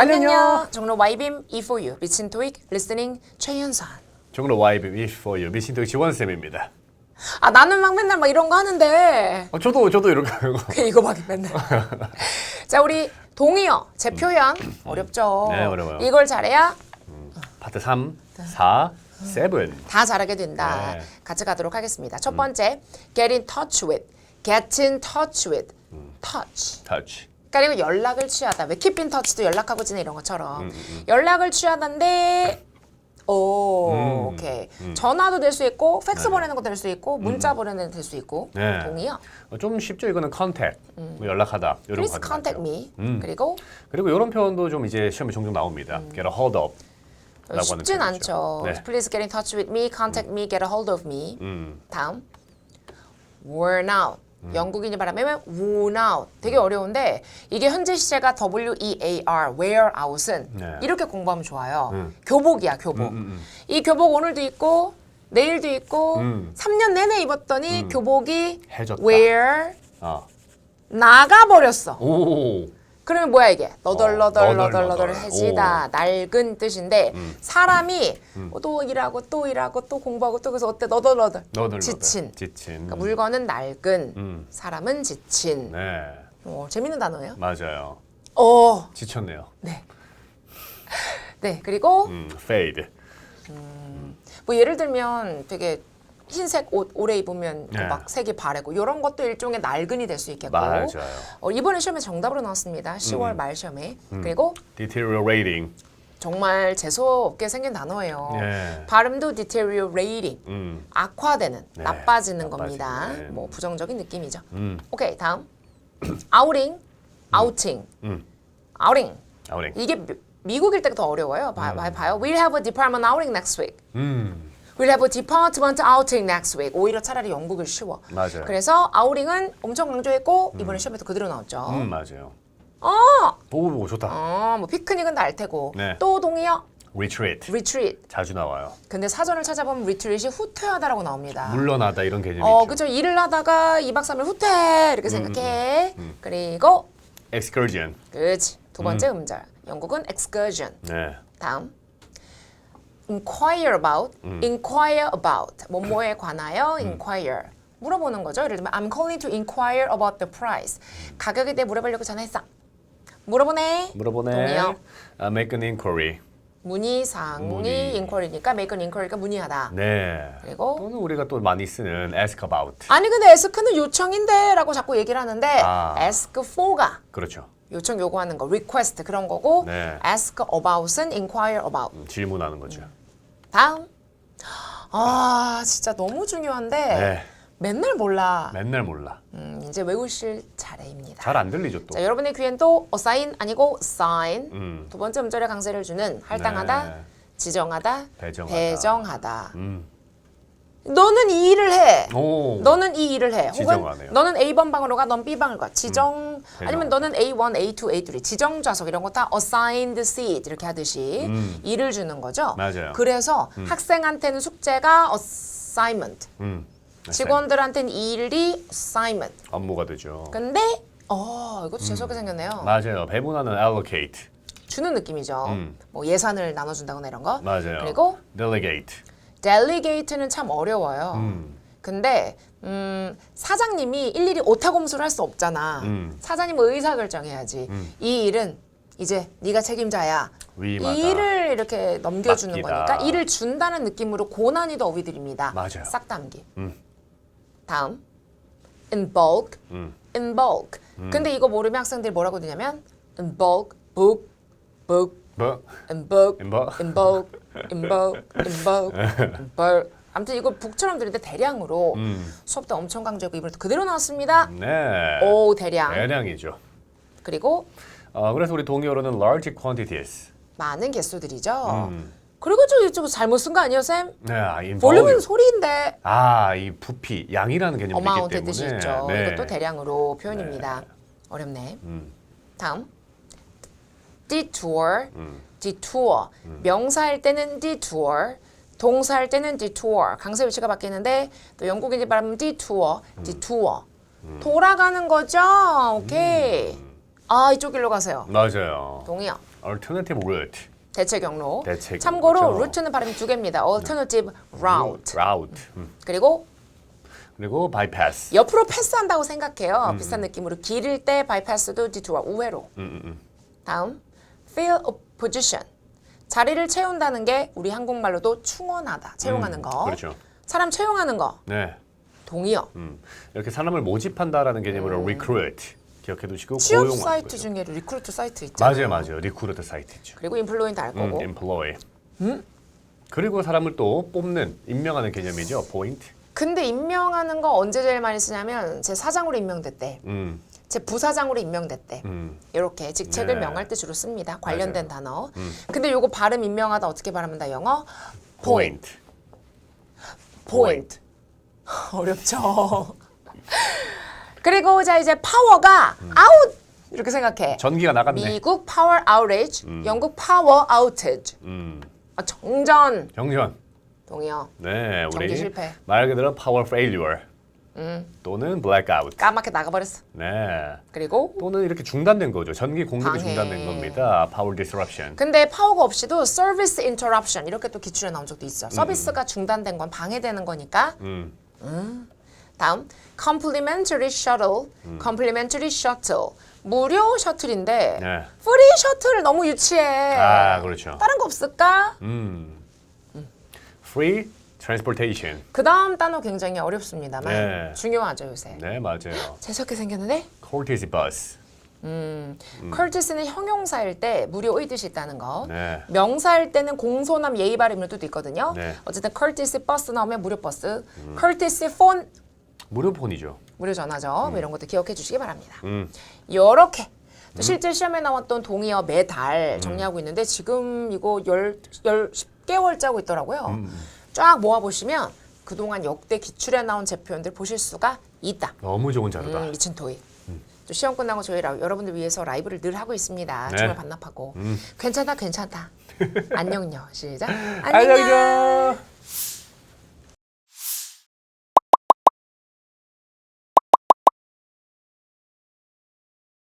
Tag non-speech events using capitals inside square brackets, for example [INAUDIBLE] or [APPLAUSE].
안녕요. 종로 YBM E4U 미친 토익 리스닝 최윤선. 종로 YB Wish for You 미신토 지원쌤입니다. 아 나는 막 맨날 막 이런 거 하는데 어, 저도 저도 이렇게 하고. 그 이거 막 맨날. [LAUGHS] 자 우리 동의어 제 표현 어렵죠. 네, 어려워요. 이걸 잘해야 파트 3, 4, 7. 다 잘하게 된다. 네. 같이 가도록 하겠습니다. 첫 번째 get in touch with, get in touch with, touch. 터치. 그러니까 이거 연락을 취하다. 왜 in touch도 연락하고 지내 이런 것처럼 음, 연락을 취하다인데 오 음, 오케이 전화도 될 수 있고 팩스 보내는 것도 될수 있고 문자 보내는 것도 될수 있고 네. 동의요. 어, 좀 쉽죠. 이거는 contact. 뭐 연락하다. 이런 Please 거 contact me. 음. 그리고 그리고 이런 표현도 좀 이제 시험에 종종 나옵니다. get a hold of. 쉽진. 않죠. 네. Please get in touch with me, contact me, get a hold of me. 음. 다음 worn out. 영국인이 말하면 worn out. 되게 어려운데 이게 현재 시제가 W E A R wear out은 네. 이렇게 공부하면 좋아요. 음. 교복이야 교복. 이 교복 오늘도 입고 내일도 입고 음. 3년 내내 입었더니 교복이 해졌다. wear 아. 나가 버렸어. 오. 그러면 뭐야 이게 너덜너덜 어, 너덜너덜 너덜너덜. 해지다 낡은 뜻인데 사람이 또 일하고 또 일하고 또 공부하고 또 그래서 어때 너덜너덜 너덜너덜. 지친 지친. 그러니까 물건은 낡은 음. 사람은 지친 네. 어, 재밌는 단어예요 맞아요. 어, 지쳤네요. 네. [LAUGHS] 네 그리고 음, fade. 뭐 예를 들면 되게 흰색 옷 오래 입으면 네. 막 색이 바래고 이런 것도 일종의 낡은이 될 수 있겠고 맞아요. 어, 이번에 시험에 정답으로 나왔습니다 10월 말 시험에 그리고 deteriorating. 정말 재수 없게 생긴 단어예요. 예. 발음도 deteriorating, 음. 악화되는, 네, 나빠지는 겁니다. 네. 뭐 부정적인 느낌이죠. 음. 오케이 다음 [CLEARS THROAT] outing, outing, 음. outing. outing. 이게 미- 미국일 때가 더 어려워요. 봐, 봐- 봐요. We'll have a department outing next week. 음. We'll have a department outing next week. 오히려 차라리 영국을 쉬워. 맞아요. 그래서 outing은 엄청 강조했고 이번에 시험에도 그대로 나왔죠. 음, 맞아요. 어, 오, 좋다. 어, 뭐 피크닉은 날 테고 네. 또 동의어 retreat. retreat. 자주 나와요. 근데 사전을 찾아보면 리트릿이 후퇴하다라고 나옵니다. 물러나다 이런 개념이 어, 있죠. 그죠. 일을 하다가 2박 3일 후퇴 이렇게 생각해. 그리고 excursion. 그지. 두 번째 음. 절 영국은 excursion. 네. 다음 inquire about, inquire about. 뭐뭐에 관하여 inquire. 물어보는 거죠. 예를 들면 I'm calling to inquire about the price. 가격에 대해 물어보려고 전화했어. 물어보네. 물어보네. 동의어. 아, make an inquiry. 문의사항이 문의. inquiry니까 make an inquiry가 문의하다. 네. 그리고 또는 우리가 또 많이 쓰는 ask about. 아니 근데 ask는 요청인데라고 자꾸 얘기를 하는데 아. ask for가 그렇죠. 요청 요구하는 거 request 그런 거고 네. ask about은 inquire about 음, 질문하는 거죠. 다음 아 진짜 너무 중요한데 네. 맨날 몰라 맨날 몰라. 음, 이제 외우실 차례입니다 잘 안 들리죠 또. 자 여러분의 귀엔 또 assign 아니고 sign 음. 두 번째 음절에 강세를 주는 할당하다 네. 지정하다 배정하다. 배정하다 음. 너는 이 일을 해 오. 너는 이 일을 해. 혹은 지정하네요. 음. 너는 A번 방으로 가, 넌 B방을 가. 지정 배정. 아니면 너는 A1, A2, A3 지정 좌석 이런 거 다 assigned seat 이렇게 하듯이 일을 주는 거죠. 음. 맞아요. 그래서 학생한테는 숙제가 assignment, 음. 직원들한테는 이 일이 assignment. 업무가 되죠. 근데 어 이것도 재수없게 생겼네요. 음. 맞아요. 배분하는 allocate. 주는 느낌이죠. 음. 뭐 예산을 나눠준다거나 이런 거. 맞아요. 그리고 delegate. Delegate는 참 어려워요. 음. 근데 음, 사장님이 일일이 오타공수를 할 수 없잖아. 음. 사장님은 의사 결정해야지. 이 일은 이제 네가 책임자야. 위임하다. 이 일을 이렇게 넘겨주는 맡기다. 거니까 일을 준다는 느낌으로 고난이도 어휘들입니다. 맞아요. 싹 담기. 음. 다음 in bulk, 음. in bulk. 근데 이거 모르면 학생들이 뭐라고 되냐면 in bulk, book, book, 뭐? in bulk, in bulk? in bulk, in bulk, in bulk, in bulk. 아무튼 이거 북처럼 들리는데 대량으로 음. 수업 때 엄청 강조했고 이번에 또 그대로 나왔습니다. 네. 오 대량. 대량이죠. 그리고 어, 그래서 우리 동의어로는 large quantities. 많은 개수들이죠. 음. 그리고 저 이쪽 잘못 쓴 거 아니에요, 쌤? 네, 아, in 볼륨은. 소리인데 아, 이 부피, 양이라는 개념이 있기 때문에. 뜻이 있죠. 네. 이것도 대량으로 표현입니다. 어렵네. 음. 다음 detour, 음. detour. 명사할 때는 detour, 동사할 때는 detour. 강세 위치가 바뀌는데 또 영국인이 말하면 detour, 음. detour. 돌아가는 거죠. 오케이. 아 이쪽 길로 가세요. 맞아요. 동의어. Alternative route. 대체 경로. 대체 참고로 경로죠. 루트는 발음이 두 개입니다. Alternative route. Route. 음. 그리고 그리고 bypass. 옆으로 패스한다고 생각해요. 음. 비슷한 느낌으로 길일 때 bypass도 detour 우회로. 음, 다음 fill a position. 자리를 채운다는 게 우리 한국말로도 충원하다. 채용하는 거. 그렇죠. 사람 채용하는 거. 네. 동의어. 음. 이렇게 사람을 모집한다라는 개념으로 recruit 기억해 두시고 음. 취업 고용하는 사이트 거죠. 중에 리크루트 사이트 있잖아요. 맞아요, 맞아요. 리크루트 사이트죠. 그리고 인플루엔트 알 음, 거고. employ. 그리고 사람을 또 뽑는, 임명하는 개념이죠. point. 근데 임명하는 거 언제 제일 많이 쓰냐면 제 사장으로 임명됐대. 음, 제 부사장으로 임명됐대. 음. 이렇게 직책을 네. 명할 때 주로 씁니다. 관련된 맞아요. 음. 단어. 근데 요거 발음 임명하다 어떻게 발음한다 영어? point. point. [LAUGHS] 어렵죠. 그리고 자 이제 파워가 아웃 이렇게 생각해. 음. 전기가 나갔네. 미국 파워 아우레이지, 영국 파워 아우테지. 음, 아, 정전 경전. 동의어. 네, 전기 우리 실패. 음. 말 그대로 power failure. 또는 blackout. 까맣게 나가버렸어. 네. 그리고 또는 이렇게 중단된 거죠. 전기 공급이 방해. 중단된 겁니다. power disruption. 근데 파워가 없이도 서비스 인터럽션 이렇게 또 기출에 나온 적도 있어. 서비스가 중단된 건 방해되는 거니까. 음, 다음 complimentary shuttle, complimentary shuttle. 무료 셔틀인데 네. 프리 셔틀 너무 유치해. 아, 그렇죠. 다른 거 없을까? 음. free transportation. 그 다음 단어 굉장히 어렵습니다만 네. 중요하죠 요새. 네, 맞아요. 재수없게 생겼는데 courtesy bus. courtesy는 형용사일 때 무료의 뜻이 있다는 거. 네. 명사일 때는 공손함 예의 바름일 때도 있거든요. 네. 어쨌든 courtesy 버스 나오면 무료 버스, courtesy phone 무료폰이죠. 무료 전화죠. 뭐 이런 것도 기억해 주시기 바랍니다. 음. 요렇게 또 실제 시험에 나왔던 동의어 매달 정리하고 있는데 지금 이거 열, 열 10개월 짜고 있더라고요. 쫙 모아 보시면 그동안 역대 기출에 나온 제 표현들 보실 수가 있다. 너무 좋은 자료다. 음, 미친 토익. 또 시험 끝나고 저희 라, 여러분들 위해서 라이브를 늘 하고 있습니다. 네. 정말 반납하고 괜찮다 괜찮다. 안녕요 시작. [LAUGHS] 안녕요.